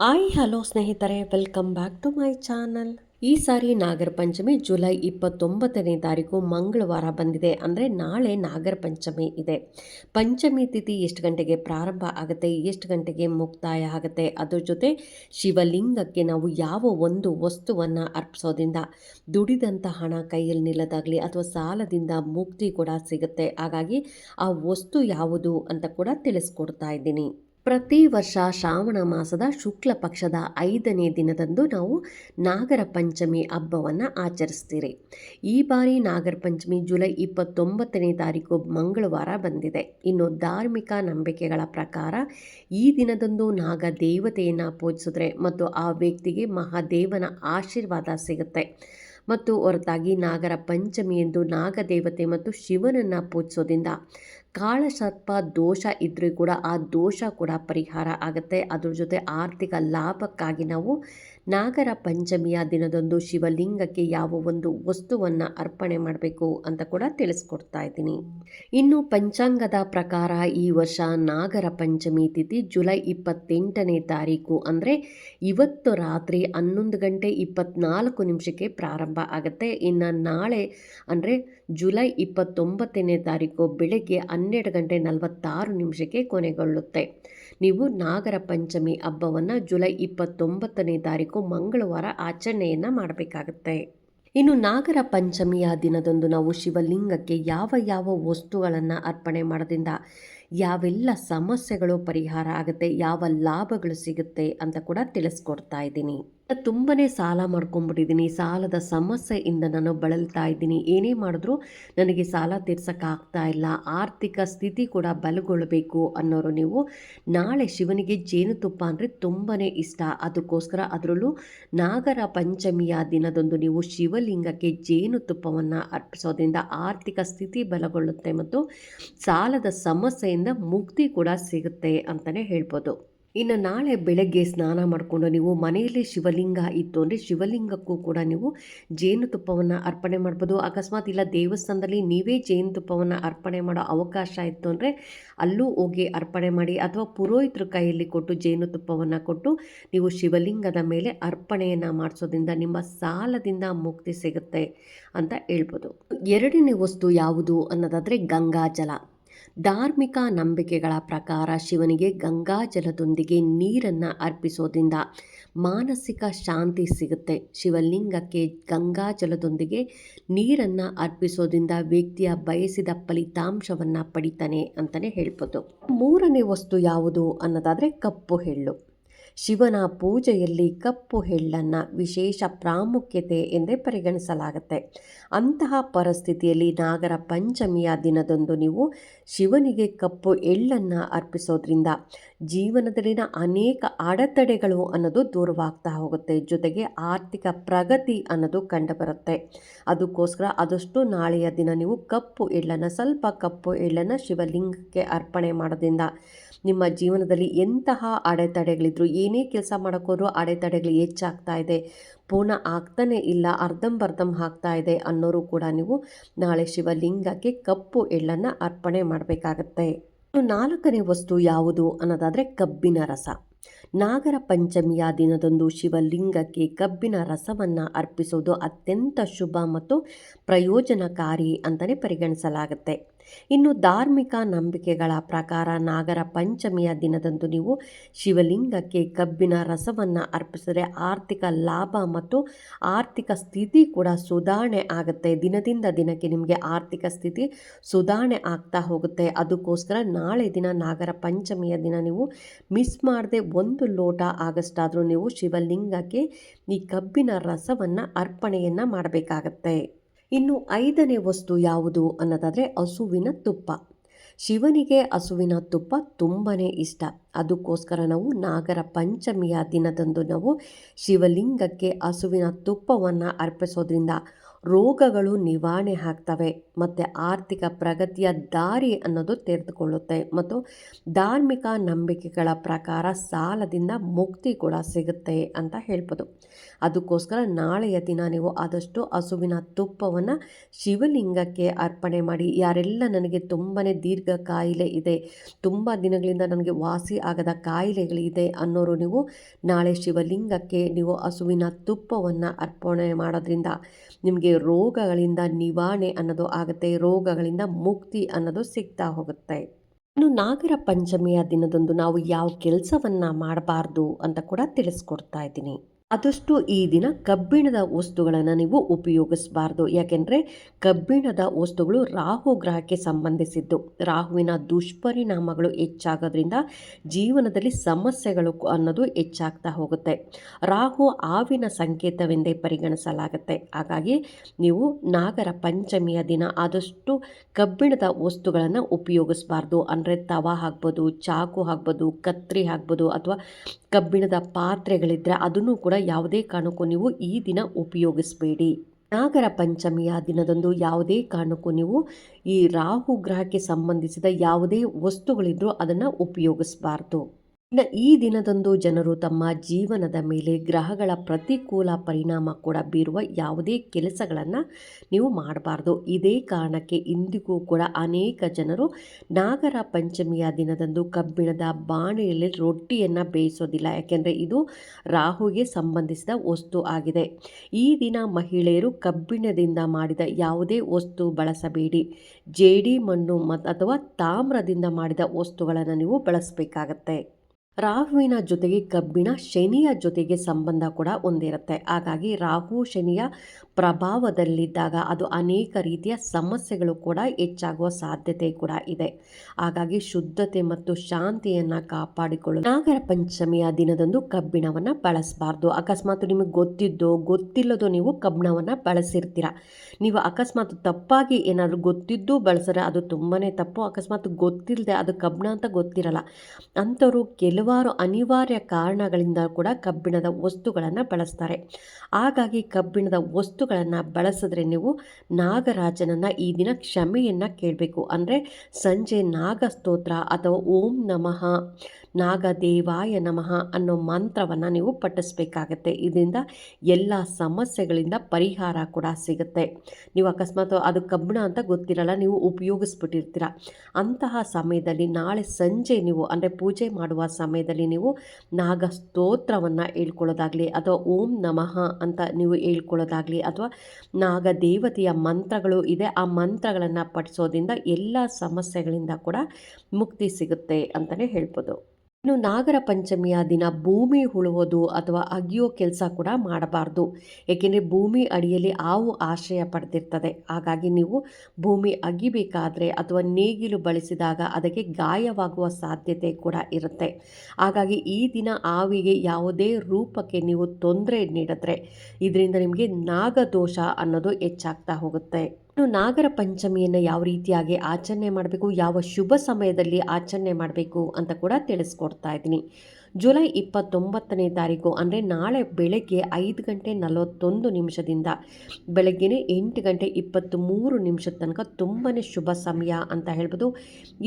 Hi, hello ಸ್ನೇಹಿತರೆ welcome back to my channel ಈ ಸಾರಿ ನಾಗರ ಪಂಚಮಿ ಜುಲೈ ಇಪ್ಪತ್ತೊಂಬತ್ತನೇ ತಾರೀಕು ಮಂಗಳವಾರ ಬಂದಿದೆ ಅಂದರೆ ನಾಳೆ ನಾಗರ ಪಂಚಮಿ ಇದೆ. ಪಂಚಮಿ ತಿಥಿ ಎಷ್ಟು ಗಂಟೆಗೆ ಪ್ರಾರಂಭ ಆಗುತ್ತೆ, ಎಷ್ಟು ಗಂಟೆಗೆ ಮುಕ್ತಾಯ ಆಗುತ್ತೆ, ಅದರ ಜೊತೆ ಶಿವಲಿಂಗಕ್ಕೆ ನಾವು ಯಾವ ಒಂದು ವಸ್ತುವನ್ನು ಅರ್ಪಿಸೋದ್ರಿಂದ ದುಡಿದಂಥ ಹಣ ಕೈಯಲ್ಲಿ ನಿಲ್ಲದಾಗಲಿ ಅಥವಾ ಸಾಲದಿಂದ ಮುಕ್ತಿ ಕೂಡ ಸಿಗುತ್ತೆ. ಹಾಗಾಗಿ ಆ ವಸ್ತು ಯಾವುದು ಅಂತ ಕೂಡ ತಿಳಿಸ್ಕೊಡ್ತಾ ಇದ್ದೀನಿ. ಪ್ರತಿ ವರ್ಷ ಶ್ರಾವಣ ಮಾಸದ ಶುಕ್ಲ ಪಕ್ಷದ ಐದನೇ ದಿನದಂದು ನಾವು ನಾಗರ ಪಂಚಮಿ ಹಬ್ಬವನ್ನು ಆಚರಿಸ್ತೀರಿ. ಈ ಬಾರಿ ನಾಗರ ಪಂಚಮಿ ಜುಲೈ ಇಪ್ಪತ್ತೊಂಬತ್ತನೇ ತಾರೀಕು ಮಂಗಳವಾರ ಬಂದಿದೆ. ಇನ್ನು ಧಾರ್ಮಿಕ ನಂಬಿಕೆಗಳ ಪ್ರಕಾರ ಈ ದಿನದಂದು ನಾಗ ದೇವತೆಯನ್ನು ಪೂಜಿಸಿದ್ರೆ ಮತ್ತು ಆ ವ್ಯಕ್ತಿಗೆ ಮಹಾದೇವನ ಆಶೀರ್ವಾದ ಸಿಗುತ್ತೆ. ಮತ್ತು ಹೊರತಾಗಿ ನಾಗರ ಪಂಚಮಿ ಎಂದು ನಾಗದೇವತೆ ಮತ್ತು ಶಿವನನ್ನು ಪೂಜಿಸೋದ್ರಿಂದ ಕಾಳಸರ್ಪ ದೋಷ ಇದ್ದರೂ ಕೂಡ ಆ ದೋಷ ಕೂಡ ಪರಿಹಾರ ಆಗುತ್ತೆ. ಅದ್ರ ಜೊತೆ ಆರ್ಥಿಕ ಲಾಭಕ್ಕಾಗಿ ನಾವು ನಾಗರ ಪಂಚಮಿಯ ದಿನದಂದು ಶಿವಲಿಂಗಕ್ಕೆ ಯಾವ ಒಂದು ವಸ್ತುವನ್ನು ಅರ್ಪಣೆ ಮಾಡಬೇಕು ಅಂತ ಕೂಡ ತಿಳಿಸ್ಕೊಡ್ತಾ ಇದ್ದೀನಿ. ಇನ್ನು ಪಂಚಾಂಗದ ಪ್ರಕಾರ ಈ ವರ್ಷ ನಾಗರ ಪಂಚಮಿ ತಿಥಿ ಜುಲೈ ಇಪ್ಪತ್ತೆಂಟನೇ ತಾರೀಕು ಅಂದರೆ ಇವತ್ತು ರಾತ್ರಿ ಹನ್ನೊಂದು ಗಂಟೆ ಇಪ್ಪತ್ನಾಲ್ಕು ನಿಮಿಷಕ್ಕೆ ಪ್ರಾರಂಭ ಆಗುತ್ತೆ. ಇನ್ನು ನಾಳೆ ಅಂದರೆ ಜುಲೈ ಇಪ್ಪತ್ತೊಂಬತ್ತನೇ ತಾರೀಕು ಬೆಳಗ್ಗೆ ಹನ್ನೆರಡು ಗಂಟೆ ನಲವತ್ತಾರು ನಿಮಿಷಕ್ಕೆ ಕೊನೆಗೊಳ್ಳುತ್ತೆ. ನೀವು ನಾಗರ ಪಂಚಮಿ ಹಬ್ಬವನ್ನು ಜುಲೈ ಇಪ್ಪತ್ತೊಂಬತ್ತನೇ ತಾರೀಕು ಮಂಗಳವಾರ ಆಚರಣೆಯನ್ನು ಮಾಡಬೇಕಾಗತ್ತೆ. ಇನ್ನು ನಾಗರ ಪಂಚಮಿಯ ದಿನದಂದು ನಾವು ಶಿವಲಿಂಗಕ್ಕೆ ಯಾವ ಯಾವ ವಸ್ತುಗಳನ್ನು ಅರ್ಪಣೆ ಮಾಡೋದ್ರಿಂದ ಯಾವೆಲ್ಲ ಸಮಸ್ಯೆಗಳು ಪರಿಹಾರ ಆಗುತ್ತೆ, ಯಾವ ಲಾಭಗಳು ಸಿಗುತ್ತೆ ಅಂತ ಕೂಡ ತಿಳಿಸ್ಕೊಡ್ತಾ ಇದ್ದೀನಿ. ತುಂಬನೇ ಸಾಲ ಮಾಡ್ಕೊಂಡ್ಬಿಟ್ಟಿದ್ದೀನಿ ಸಾಲದ ಸಮಸ್ಯೆಯಿಂದ ನಾನು ಬಳಲ್ತಾ ಇದ್ದೀನಿ. ಏನೇ ಮಾಡಿದ್ರೂ ನನಗೆ ಸಾಲ ತೀರ್ಸೋಕ್ಕಾಗ್ತಾ ಇಲ್ಲ. ಆರ್ಥಿಕ ಸ್ಥಿತಿ ಕೂಡ ಬಲಗೊಳ್ಳಬೇಕು ಅನ್ನೋರು ನೀವು. ನಾಳೆ ಶಿವನಿಗೆ ಜೇನುತುಪ್ಪ ಅಂದರೆ ತುಂಬಾ ಇಷ್ಟ. ಅದಕ್ಕೋಸ್ಕರ ಅದರಲ್ಲೂ ನಾಗರ ಪಂಚಮಿಯ ದಿನದಂದು ನೀವು ಶಿವಲಿಂಗಕ್ಕೆ ಜೇನುತುಪ್ಪವನ್ನು ಅರ್ಪಿಸೋದ್ರಿಂದ ಆರ್ಥಿಕ ಸ್ಥಿತಿ ಬಲಗೊಳ್ಳುತ್ತೆ ಮತ್ತು ಸಾಲದ ಸಮಸ್ಯೆಯಿಂದ ಮುಕ್ತಿ ಕೂಡ ಸಿಗುತ್ತೆ ಅಂತಲೇ ಹೇಳ್ಬೋದು. ಇನ್ನು ನಾಳೆ ಬೆಳಗ್ಗೆ ಸ್ನಾನ ಮಾಡಿಕೊಂಡು ನೀವು ಮನೆಯಲ್ಲಿ ಶಿವಲಿಂಗ ಇತ್ತು ಅಂದರೆ ಶಿವಲಿಂಗಕ್ಕೂ ಕೂಡ ನೀವು ಜೇನುತುಪ್ಪವನ್ನು ಅರ್ಪಣೆ ಮಾಡ್ಬೋದು. ಅಕಸ್ಮಾತ್ ಇಲ್ಲ ದೇವಸ್ಥಾನದಲ್ಲಿ ನೀವೇ ಜೇನುತುಪ್ಪವನ್ನು ಅರ್ಪಣೆ ಮಾಡೋ ಅವಕಾಶ ಇತ್ತು ಅಂದರೆ ಅಲ್ಲೂ ಹೋಗಿ ಅರ್ಪಣೆ ಮಾಡಿ ಅಥವಾ ಪುರೋಹಿತರ ಕೈಯಲ್ಲಿ ಕೊಟ್ಟು ಜೇನುತುಪ್ಪವನ್ನು ಕೊಟ್ಟು ನೀವು ಶಿವಲಿಂಗದ ಮೇಲೆ ಅರ್ಪಣೆಯನ್ನು ಮಾಡಿಸೋದ್ರಿಂದ ನಿಮ್ಮ ಸಾಲದಿಂದ ಮುಕ್ತಿ ಸಿಗುತ್ತೆ ಅಂತ ಹೇಳ್ಬೋದು. ಎರಡನೇ ವಸ್ತು ಯಾವುದು ಅನ್ನೋದಾದರೆ ಗಂಗಾಜಲ. ಧಾರ್ಮಿಕ ನಂಬಿಕೆಗಳ ಪ್ರಕಾರ ಶಿವನಿಗೆ ಗಂಗಾಜಲದೊಂದಿಗೆ ನೀರನ್ನು ಅರ್ಪಿಸೋದ್ರಿಂದ ಮಾನಸಿಕ ಶಾಂತಿ ಸಿಗುತ್ತೆ. ಶಿವಲಿಂಗಕ್ಕೆ ಗಂಗಾಜಲದೊಂದಿಗೆ ನೀರನ್ನು ಅರ್ಪಿಸೋದ್ರಿಂದ ವ್ಯಕ್ತಿಯ ಬಯಸಿದ ಫಲಿತಾಂಶವನ್ನು ಪಡಿತಾನೆ ಅಂತಲೇ ಹೇಳ್ಬೋದು. ಮೂರನೇ ವಸ್ತು ಯಾವುದು ಅನ್ನೋದಾದರೆ ಕಪ್ಪು ಎಳ್ಳು. ಶಿವನ ಪೂಜೆಯಲ್ಲಿ ಕಪ್ಪು ಹೆಳ್ಳನ್ನು ವಿಶೇಷ ಪ್ರಾಮುಖ್ಯತೆ ಎಂದೇ ಪರಿಗಣಿಸಲಾಗುತ್ತೆ. ಅಂತಹ ಪರಿಸ್ಥಿತಿಯಲ್ಲಿ ನಾಗರ ಪಂಚಮಿಯ ದಿನದಂದು ನೀವು ಶಿವನಿಗೆ ಕಪ್ಪು ಎಳ್ಳನ್ನು ಅರ್ಪಿಸೋದ್ರಿಂದ ಜೀವನದಲ್ಲಿನ ಅನೇಕ ಅಡೆತಡೆಗಳು ಅನ್ನೋದು ದೂರವಾಗ್ತಾ ಹೋಗುತ್ತೆ. ಜೊತೆಗೆ ಆರ್ಥಿಕ ಪ್ರಗತಿ ಅನ್ನೋದು ಕಂಡುಬರುತ್ತೆ. ಅದಕ್ಕೋಸ್ಕರ ಆದಷ್ಟು ನಾಳೆಯ ದಿನ ನೀವು ಕಪ್ಪು ಎಳ್ಳನ್ನು, ಸ್ವಲ್ಪ ಕಪ್ಪು ಎಳ್ಳನ್ನು ಶಿವಲಿಂಗಕ್ಕೆ ಅರ್ಪಣೆ ಮಾಡೋದ್ರಿಂದ ನಿಮ್ಮ ಜೀವನದಲ್ಲಿ ಎಂತಹ ಅಡೆತಡೆಗಳಿದ್ರು, ಏನೇ ಕೆಲಸ ಮಾಡೋಕ್ಕೋದ್ರೂ ಅಡೆತಡೆಗಳು ಹೆಚ್ಚಾಗ್ತಾ ಇದೆ, ಪೂರ್ಣ ಆಗ್ತಾನೆ ಇಲ್ಲ ಅರ್ಧಂಬರ್ಧಂ ಆಗ್ತಾ ಇದೆ ಅನ್ನೋರು ಕೂಡ ನೀವು ನಾಳೆ ಶಿವಲಿಂಗಕ್ಕೆ ಕಪ್ಪು ಎಳ್ಳನ್ನು ಅರ್ಪಣೆ ಮಾಡಬೇಕಾಗತ್ತೆ. ನಾಲ್ಕನೇ ವಸ್ತು ಯಾವುದು ಅನ್ನೋದಾದರೆ ಕಬ್ಬಿನ ರಸ. ನಾಗರ ಪಂಚಮಿಯ ದಿನದಂದು ಶಿವಲಿಂಗಕ್ಕೆ ಕಬ್ಬಿನ ರಸವನ್ನು ಅರ್ಪಿಸೋದು ಅತ್ಯಂತ ಶುಭ ಮತ್ತು ಪ್ರಯೋಜನಕಾರಿ ಅಂತಲೇ ಪರಿಗಣಿಸಲಾಗುತ್ತೆ. ಇನ್ನು ಧಾರ್ಮಿಕ ನಂಬಿಕೆಗಳ ಪ್ರಕಾರ ನಾಗರ ಪಂಚಮಿಯ ದಿನದಂದು ನೀವು ಶಿವಲಿಂಗಕ್ಕೆ ಕಬ್ಬಿನ ರಸವನ್ನು ಅರ್ಪಿಸಿದರೆ ಆರ್ಥಿಕ ಲಾಭ ಮತ್ತು ಆರ್ಥಿಕ ಸ್ಥಿತಿ ಕೂಡ ಸುಧಾರಣೆ ಆಗುತ್ತೆ. ದಿನದಿಂದ ದಿನಕ್ಕೆ ನಿಮಗೆ ಆರ್ಥಿಕ ಸ್ಥಿತಿ ಸುಧಾರಣೆ ಆಗ್ತಾ ಹೋಗುತ್ತೆ. ಅದಕ್ಕೋಸ್ಕರ ನಾಳೆ ದಿನ ನಾಗರ ಪಂಚಮಿಯ ದಿನ ನೀವು ಮಿಸ್ ಮಾಡದೆ ಒಂದು ಲೋಟ ಆಗಸ್ಟಾದರೂ ನೀವು ಶಿವಲಿಂಗಕ್ಕೆ ಈ ಕಬ್ಬಿನ ರಸವನ್ನು ಅರ್ಪಣೆಯನ್ನು ಮಾಡಬೇಕಾಗತ್ತೆ. ಇನ್ನು ಐದನೇ ವಸ್ತು ಯಾವುದು ಅನ್ನೋದಾದರೆ ಹಸುವಿನ ತುಪ್ಪ. ಶಿವನಿಗೆ ಹಸುವಿನ ತುಪ್ಪ ತುಂಬಾ ಇಷ್ಟ. ಅದಕ್ಕೋಸ್ಕರ ನಾವು ನಾಗರ ಪಂಚಮಿಯ ದಿನದಂದು ನಾವು ಶಿವಲಿಂಗಕ್ಕೆ ಹಸುವಿನ ತುಪ್ಪವನ್ನು ಅರ್ಪಿಸೋದ್ರಿಂದ ರೋಗಗಳು ನಿವಾರಣೆ ಆಗ್ತವೆ ಮತ್ತು ಆರ್ಥಿಕ ಪ್ರಗತಿಯ ದಾರಿ ಅನ್ನೋದು ತೆರೆದುಕೊಳ್ಳುತ್ತೆ ಮತ್ತು ಧಾರ್ಮಿಕ ನಂಬಿಕೆಗಳ ಪ್ರಕಾರ ಸಾಲದಿಂದ ಮುಕ್ತಿ ಕೂಡ ಸಿಗುತ್ತೆ ಅಂತ ಹೇಳ್ಬೋದು. ಅದಕ್ಕೋಸ್ಕರ ನಾಳೆಯ ದಿನ ನೀವು ಆದಷ್ಟು ಹಸುವಿನ ತುಪ್ಪವನ್ನು ಶಿವಲಿಂಗಕ್ಕೆ ಅರ್ಪಣೆ ಮಾಡಿ. ಯಾರೆಲ್ಲ ನನಗೆ ತುಂಬಾ ದೀರ್ಘ ಕಾಯಿಲೆ ಇದೆ, ತುಂಬ ದಿನಗಳಿಂದ ನನಗೆ ವಾಸಿ ಆಗದ ಕಾಯಿಲೆಗಳಿದೆ ಅನ್ನೋರು ನೀವು ನಾಳೆ ಶಿವಲಿಂಗಕ್ಕೆ ನೀವು ಹಸುವಿನ ತುಪ್ಪವನ್ನು ಅರ್ಪಣೆ ಮಾಡೋದ್ರಿಂದ ನಿಮಗೆ ರೋಗಗಳಿಂದ ನಿವಾರಣೆ ಅನ್ನೋದು ಆಗುತ್ತೆ, ರೋಗಗಳಿಂದ ಮುಕ್ತಿ ಅನ್ನೋದು ಸಿಗ್ತಾ ಹೋಗುತ್ತೆ. ಇನ್ನು ನಾಗರ ಪಂಚಮಿಯ ದಿನದಂದು ನಾವು ಯಾವ ಕೆಲಸವನ್ನು ಮಾಡಬಾರ್ದು ಅಂತ ಕೂಡ ತಿಳಿಸ್ಕೊಡ್ತಾ ಇದ್ದೀನಿ. ಆದಷ್ಟು ಈ ದಿನ ಕಬ್ಬಿಣದ ವಸ್ತುಗಳನ್ನು ನೀವು ಉಪಯೋಗಿಸಬಾರ್ದು. ಯಾಕೆಂದರೆ ಕಬ್ಬಿಣದ ವಸ್ತುಗಳು ರಾಹು ಗ್ರಹಕ್ಕೆ ಸಂಬಂಧಿಸಿದ್ದು. ರಾಹುವಿನ ದುಷ್ಪರಿಣಾಮಗಳು ಹೆಚ್ಚಾಗೋದ್ರಿಂದ ಜೀವನದಲ್ಲಿ ಸಮಸ್ಯೆಗಳು ಅನ್ನೋದು ಹೆಚ್ಚಾಗ್ತಾ ಹೋಗುತ್ತೆ. ರಾಹು ಆವಿನ ಸಂಕೇತವೆಂದೇ ಪರಿಗಣಿಸಲಾಗುತ್ತೆ. ಹಾಗಾಗಿ ನೀವು ನಾಗರ ಪಂಚಮಿಯ ದಿನ ಆದಷ್ಟು ಕಬ್ಬಿಣದ ವಸ್ತುಗಳನ್ನು ಉಪಯೋಗಿಸಬಾರ್ದು. ಅಂದರೆ ತವ ಆಗ್ಬೋದು ಚಾಕು ಆಗ್ಬೋದು ಕತ್ರಿ ಆಗ್ಬೋದು ಅಥವಾ ಕಬ್ಬಿಣದ ಪಾತ್ರೆಗಳಿದ್ದರೆ ಅದನ್ನು ಕೂಡ ಯಾವುದೇ ಕಾರಣಕ್ಕೂ ನೀವು ಈ ದಿನ ಉಪಯೋಗಿಸಬೇಡಿ. ನಾಗರ ಪಂಚಮಿಯ ದಿನದಂದು ಯಾವುದೇ ಕಾರಣಕ್ಕೂ ನೀವು ಈ ರಾಹು ಗ್ರಹಕ್ಕೆ ಸಂಬಂಧಿಸಿದ ಯಾವುದೇ ವಸ್ತುಗಳಿದ್ರೂ ಅದನ್ನು ಉಪಯೋಗಿಸಬಾರ್ದು. ಇನ್ನು ಈ ದಿನದಂದು ಜನರು ತಮ್ಮ ಜೀವನದ ಮೇಲೆ ಗ್ರಹಗಳ ಪ್ರತಿಕೂಲ ಪರಿಣಾಮ ಕೂಡ ಬೀರುವ ಯಾವುದೇ ಕೆಲಸಗಳನ್ನು ನೀವು ಮಾಡಬಾರ್ದು. ಇದೇ ಕಾರಣಕ್ಕೆ ಇಂದಿಗೂ ಕೂಡ ಅನೇಕ ಜನರು ನಾಗರ ಪಂಚಮಿಯ ದಿನದಂದು ಕಬ್ಬಿಣದ ಬಾಣೆಯಲ್ಲಿ ರೊಟ್ಟಿಯನ್ನು ಬೇಯಿಸೋದಿಲ್ಲ. ಯಾಕೆಂದರೆ ಇದು ರಾಹುಗೆ ಸಂಬಂಧಿಸಿದ ವಸ್ತು ಆಗಿದೆ. ಈ ದಿನ ಮಹಿಳೆಯರು ಕಬ್ಬಿಣದಿಂದ ಮಾಡಿದ ಯಾವುದೇ ವಸ್ತು ಬಳಸಬೇಡಿ. ಜೇಡಿ ಮಣ್ಣು ಅಥವಾ ತಾಮ್ರದಿಂದ ಮಾಡಿದ ವಸ್ತುಗಳನ್ನು ನೀವು ಬಳಸಬೇಕಾಗತ್ತೆ. ರಾಹುವಿನ ಜೊತೆಗೆ ಕಬ್ಬಿಣ ಶನಿಯ ಜೊತೆಗೆ ಸಂಬಂಧ ಕೂಡ ಹೊಂದಿರುತ್ತೆ ಹಾಗಾಗಿ ರಾಹು ಶನಿಯ ಪ್ರಭಾವದಲ್ಲಿದ್ದಾಗ ಅದು ಅನೇಕ ರೀತಿಯ ಸಮಸ್ಯೆಗಳು ಕೂಡ ಹೆಚ್ಚಾಗುವ ಸಾಧ್ಯತೆ ಕೂಡ ಇದೆ. ಹಾಗಾಗಿ ಶುದ್ಧತೆ ಮತ್ತು ಶಾಂತಿಯನ್ನು ಕಾಪಾಡಿಕೊಳ್ಳಲು ನಾಗರ ಪಂಚಮಿಯ ದಿನದಂದು ಕಬ್ಬಿಣವನ್ನು ಬಳಸಬಾರ್ದು. ಅಕಸ್ಮಾತ್ ನಿಮಗೆ ಗೊತ್ತಿದ್ದೋ, ಗೊತ್ತಿಲ್ಲದೋ ನೀವು ಕಬ್ಬಿಣವನ್ನು ಬಳಸಿರ್ತೀರ. ನೀವು ಅಕಸ್ಮಾತ್ ತಪ್ಪಾಗಿ ಏನಾದರೂ ಗೊತ್ತಿದ್ದು ಬಳಸಿದ್ರೆ ಅದು ತುಂಬಾ ತಪ್ಪು. ಅಕಸ್ಮಾತ್ ಗೊತ್ತಿಲ್ಲದೆ ಅದು ಕಬ್ಬಿಣ ಅಂತ ಗೊತ್ತಿರಲ್ಲ. ಅಂಥವ್ರು ಹಲವಾರು ಅನಿವಾರ್ಯ ಕಾರಣಗಳಿಂದ ಕೂಡ ಕಬ್ಬಿಣದ ವಸ್ತುಗಳನ್ನು ಬಳಸ್ತಾರೆ. ಹಾಗಾಗಿ ಕಬ್ಬಿಣದ ವಸ್ತುಗಳನ್ನು ಬಳಸಿದ್ರೆ ನೀವು ನಾಗರಾಜನನ್ನು ಈ ದಿನ ಕ್ಷಮೆಯನ್ನು ಕೇಳಬೇಕು. ಅಂದರೆ ಸಂಜೆ ನಾಗಸ್ತೋತ್ರ ಅಥವಾ ಓಂ ನಮಃ, ನಾಗದೇವಾಯ ನಮಃ ಅನ್ನೋ ಮಂತ್ರವನ್ನು ನೀವು ಪಠಿಸಬೇಕಾಗತ್ತೆ. ಇದರಿಂದ ಎಲ್ಲ ಸಮಸ್ಯೆಗಳಿಂದ ಪರಿಹಾರ ಕೂಡ ಸಿಗುತ್ತೆ. ನೀವು ಅಕಸ್ಮಾತ್ ಅದು ಕಬ್ಬಿಣ ಅಂತ ಗೊತ್ತಿರಲ್ಲ, ನೀವು ಉಪಯೋಗಿಸ್ಬಿಟ್ಟಿರ್ತೀರ. ಅಂತಹ ಸಮಯದಲ್ಲಿ ನಾಳೆ ಸಂಜೆ ನೀವು ಅಂದರೆ ಪೂಜೆ ಮಾಡುವ ಸಮಯದಲ್ಲಿ ನೀವು ನಾಗ ಸ್ತೋತ್ರವನ್ನು ಹೇಳ್ಕೊಳ್ಳೋದಾಗಲಿ ಅಥವಾ ಓಂ ನಮಃ ಅಂತ ನೀವು ಹೇಳ್ಕೊಳ್ಳೋದಾಗಲಿ ಅಥವಾ ನಾಗ ದೇವತೆಯ ಮಂತ್ರಗಳು ಇದೆ, ಆ ಮಂತ್ರಗಳನ್ನು ಪಠಿಸೋದ್ರಿಂದ ಎಲ್ಲ ಸಮಸ್ಯೆಗಳಿಂದ ಕೂಡ ಮುಕ್ತಿ ಸಿಗುತ್ತೆ ಅಂತಲೇ ಹೇಳ್ಬೋದು. ಇನ್ನು ನಾಗರ ಪಂಚಮಿಯ ದಿನ ಭೂಮಿ ಉಳುವುದು ಅಥವಾ ಅಗಿಯೋ ಕೆಲಸ ಕೂಡ ಮಾಡಬಾರ್ದು. ಏಕೆಂದರೆ ಭೂಮಿ ಅಡಿಯಲ್ಲಿ ಹಾವು ಆಶ್ರಯ ಪಡೆದಿರ್ತದೆ. ಹಾಗಾಗಿ ನೀವು ಭೂಮಿ ಅಗಿಬೇಕಾದರೆ ಅಥವಾ ನೇಗಿಲು ಬಳಸಿದಾಗ ಅದಕ್ಕೆ ಗಾಯವಾಗುವ ಸಾಧ್ಯತೆ ಕೂಡ ಇರುತ್ತೆ. ಹಾಗಾಗಿ ಈ ದಿನ ಹಾವಿಗೆ ಯಾವುದೇ ರೂಪಕ್ಕೆ ನೀವು ತೊಂದರೆ ನೀಡಿದ್ರೆ ಇದರಿಂದ ನಿಮಗೆ ನಾಗದೋಷ ಅನ್ನೋದು ಹೆಚ್ಚಾಗ್ತಾ ಹೋಗುತ್ತೆ. ಇನ್ನು ನಾಗರ ಪಂಚಮಿಯನ್ನು ಯಾವ ರೀತಿಯಾಗಿ ಆಚರಣೆ ಮಾಡಬೇಕು, ಯಾವ ಶುಭ ಸಮಯದಲ್ಲಿ ಆಚರಣೆ ಮಾಡಬೇಕು ಅಂತ ಕೂಡ ತಿಳಿಸ್ಕೊಡ್ತಾ ಇದ್ದೀನಿ. ಜುಲೈ ಇಪ್ಪತ್ತೊಂಬತ್ತನೇ ತಾರೀಕು, ಅಂದರೆ ನಾಳೆ ಬೆಳಗ್ಗೆ ಐದು ಗಂಟೆ ನಲವತ್ತೊಂದು ನಿಮಿಷದಿಂದ ಬೆಳಗ್ಗೆ ಎಂಟು ಗಂಟೆ ಇಪ್ಪತ್ತು ಮೂರು ನಿಮಿಷದ ತನಕ ತುಂಬಾ ಶುಭ ಸಮಯ ಅಂತ ಹೇಳ್ಬೋದು.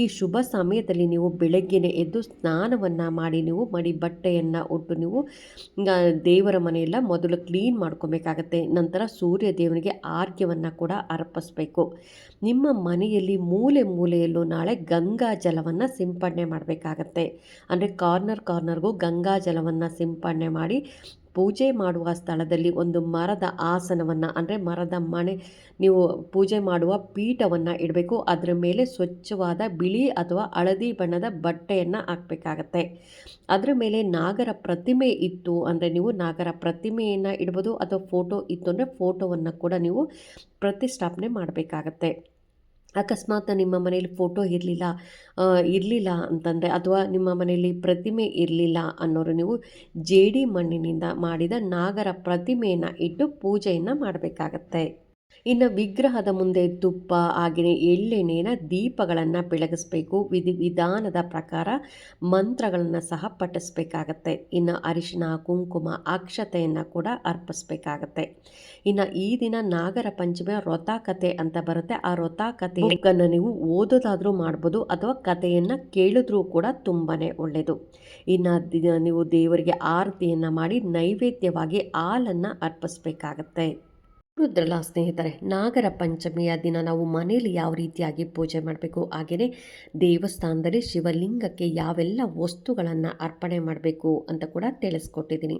ಈ ಶುಭ ಸಮಯದಲ್ಲಿ ನೀವು ಬೆಳಗ್ಗೆನೆ ಎದ್ದು ಸ್ನಾನವನ್ನು ಮಾಡಿ, ನೀವು ಮಡಿ ಬಟ್ಟೆಯನ್ನು ಉಟ್ಟು, ನೀವು ದೇವರ ಮನೆಯೆಲ್ಲ ಮೊದಲು ಕ್ಲೀನ್ ಮಾಡ್ಕೊಬೇಕಾಗತ್ತೆ. ನಂತರ ಸೂರ್ಯ ದೇವನಿಗೆ ಆರ್ಘ್ಯವನ್ನು ಕೂಡ ಅರ್ಪಿಸ್ಬೇಕು. ನಿಮ್ಮ ಮನೆಯಲ್ಲಿ ಮೂಲೆ ಮೂಲೆಯಲ್ಲೂ ನಾಳೆ ಗಂಗಾ ಜಲವನ್ನು ಸಿಂಪಡಣೆ ಮಾಡಬೇಕಾಗತ್ತೆ. ಅಂದರೆ ಕಾರ್ನರ್ ಕಾರ್ನರ್ಗೂ ಗಂಗಾ ಜಲವನ್ನು ಸಿಂಪಡಣೆ ಮಾಡಿ ಪೂಜೆ ಮಾಡುವ ಸ್ಥಳದಲ್ಲಿ ಒಂದು ಮರದ ಆಸನವನ್ನು, ಅಂದರೆ ಮರದ ಮಣೆ, ನೀವು ಪೂಜೆ ಮಾಡುವ ಪೀಠವನ್ನು ಇಡಬೇಕು. ಅದರ ಮೇಲೆ ಸ್ವಚ್ಛವಾದ ಬಿಳಿ ಅಥವಾ ಹಳದಿ ಬಣ್ಣದ ಬಟ್ಟೆಯನ್ನು ಹಾಕಬೇಕಾಗತ್ತೆ. ಅದರ ಮೇಲೆ ನಾಗರ ಪ್ರತಿಮೆ ಇತ್ತು ಅಂದರೆ ನೀವು ನಾಗರ ಪ್ರತಿಮೆಯನ್ನು ಇಡ್ಬೋದು ಅಥವಾ ಫೋಟೋ ಇತ್ತು ಅಂದರೆ ಫೋಟೋವನ್ನು ಕೂಡ ನೀವು ಪ್ರತಿಷ್ಠಾಪನೆ ಮಾಡಬೇಕಾಗತ್ತೆ. ಅಕಸ್ಮಾತ್ ನಿಮ್ಮ ಮನೇಲಿ ಫೋಟೋ ಇರಲಿಲ್ಲ ಇರಲಿಲ್ಲ ಅಂತಂದರೆ ಅಥವಾ ನಿಮ್ಮ ಮನೆಯಲ್ಲಿ ಪ್ರತಿಮೆ ಇರಲಿಲ್ಲ ಅನ್ನೋರು ನೀವು ಜೇಡಿ ಮಣ್ಣಿನಿಂದ ಮಾಡಿದ ನಾಗರ ಪ್ರತಿಮೆಯನ್ನು ಇಟ್ಟು ಪೂಜೆಯನ್ನು ಮಾಡಬೇಕಾಗತ್ತೆ. ಇನ್ನು ವಿಗ್ರಹದ ಮುಂದೆ ತುಪ್ಪ, ಹಾಗೆಯೇ ಎಳ್ಳೆಣ್ಣೆನ ದೀಪಗಳನ್ನು ಬೆಳಗಿಸ್ಬೇಕು. ವಿಧಿ ವಿಧಾನದ ಪ್ರಕಾರ ಮಂತ್ರಗಳನ್ನು ಸಹ ಪಠಿಸ್ಬೇಕಾಗತ್ತೆ. ಇನ್ನು ಅರಿಶಿನ ಕುಂಕುಮ, ಅಕ್ಷತೆಯನ್ನು ಕೂಡ ಅರ್ಪಿಸ್ಬೇಕಾಗತ್ತೆ. ಇನ್ನು ಈ ದಿನ ನಾಗರ ಪಂಚಮಿಯ ವ್ರತಾಕತೆ ಅಂತ ಬರುತ್ತೆ. ಆ ವ್ರತಾಕತೆ ಕಥೆಯನ್ನು ನೀವು ಓದೋದಾದರೂ ಮಾಡ್ಬೋದು, ಅಥವಾ ಕಥೆಯನ್ನು ಕೇಳಿದ್ರೂ ಕೂಡ ತುಂಬಾ ಒಳ್ಳೆಯದು ಇನ್ನು ನೀವು ದೇವರಿಗೆ ಆರತಿಯನ್ನು ಮಾಡಿ ನೈವೇದ್ಯವಾಗಿ ಹಾಲನ್ನು ಅರ್ಪಿಸ್ಬೇಕಾಗತ್ತೆ. ನೋಡಿದ್ರಲ್ಲ ಸ್ನೇಹಿತರೆ, ನಾಗರ ಪಂಚಮಿಯ ದಿನ ನಾವು ಮನೆಯಲ್ಲಿ ಯಾವ ರೀತಿಯಾಗಿ ಪೂಜೆ ಮಾಡಬೇಕು? ಹಾಗೆಯೇ ದೇವಸ್ಥಾನದಲ್ಲಿ ಶಿವಲಿಂಗಕ್ಕೆ ಯಾವೆಲ್ಲ ವಸ್ತುಗಳನ್ನು ಅರ್ಪಣೆ ಮಾಡಬೇಕು ಅಂತ ಕೂಡ ತಿಳಿಸ್ಕೊಟ್ಟಿದ್ದೀನಿ.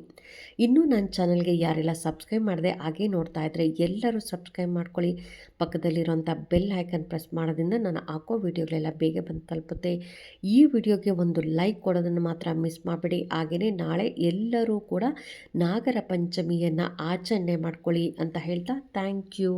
ಇನ್ನೂ ನನ್ನ ಚಾನಲ್ಗೆ ಯಾರೆಲ್ಲ ಸಬ್ಸ್ಕ್ರೈಬ್ ಮಾಡಿದೆ ಹಾಗೆ ನೋಡ್ತಾ ಇದ್ದರೆ ಎಲ್ಲರೂ ಸಬ್ಸ್ಕ್ರೈಬ್ ಮಾಡ್ಕೊಳ್ಳಿ. ಪಕ್ಕದಲ್ಲಿರುವಂಥ ಬೆಲ್ ಐಕನ್ ಪ್ರೆಸ್ ಮಾಡೋದ್ರಿಂದ ನಾನು ಹಾಕೋ ವಿಡಿಯೋಗಳೆಲ್ಲ ಬೇಗ ಬಂದು ತಲುಪುತ್ತೆ. ಈ ವಿಡಿಯೋಗೆ ಒಂದು ಲೈಕ್ ಕೊಡೋದನ್ನು ಮಾತ್ರ ಮಿಸ್ ಮಾಡಬೇಡಿ. ಹಾಗೆಯೇ ನಾಳೆ ಎಲ್ಲರೂ ಕೂಡ ನಾಗರ ಪಂಚಮಿಯನ್ನು ಆಚರಣೆ ಮಾಡ್ಕೊಳ್ಳಿ ಅಂತ ಹೇಳ್ತಾ ಥ್ಯಾಂಕ್ ಯು